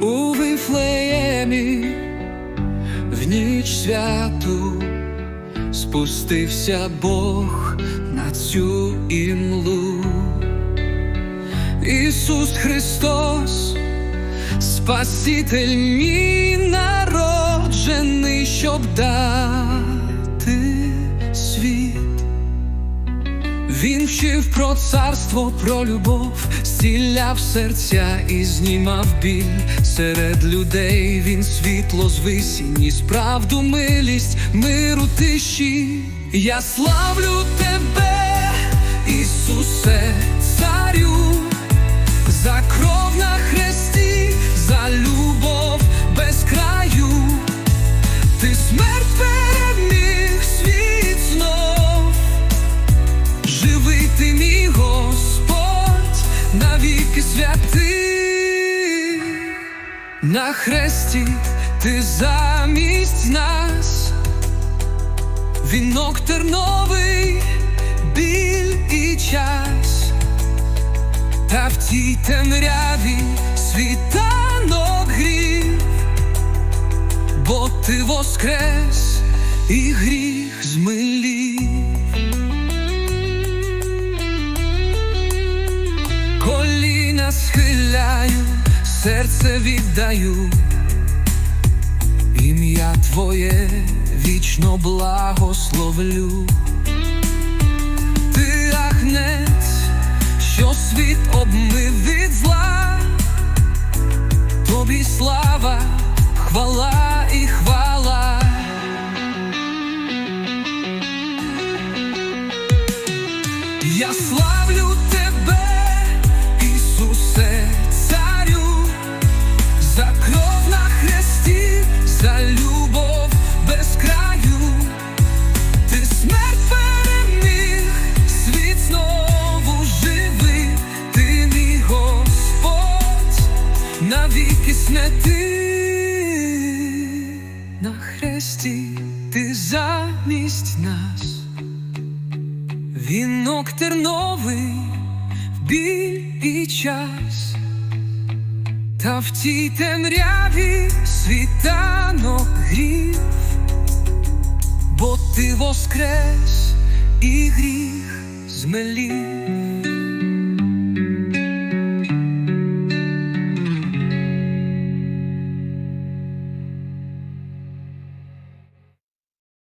у Вифлеємі, в ніч святу спустився Бог на цю імлу. Ісус Христос, Спаситель мій Він вчив про царство, про любов, зціляв серця і знімав біль серед людей. Він світло звисінь, справду милість, миру тиші. Я славлю тебе, навіки святий, на хресті ти замість нас, вінок терновий, біль і час, та в тій темряві світанок грів, бо ти воскрес і гріх змилів. Схиляю, серце віддаю, ім'я Твоє вічно благословлю. Ти агнець, що світ обмив від зла, тобі слава, хвала і хвала. Я славлю навіки святий, на хресті ти замість нас. Вінок терновий в біль і час, та в тій темряві світанок грів, бо ти воскрес і гріх змелів.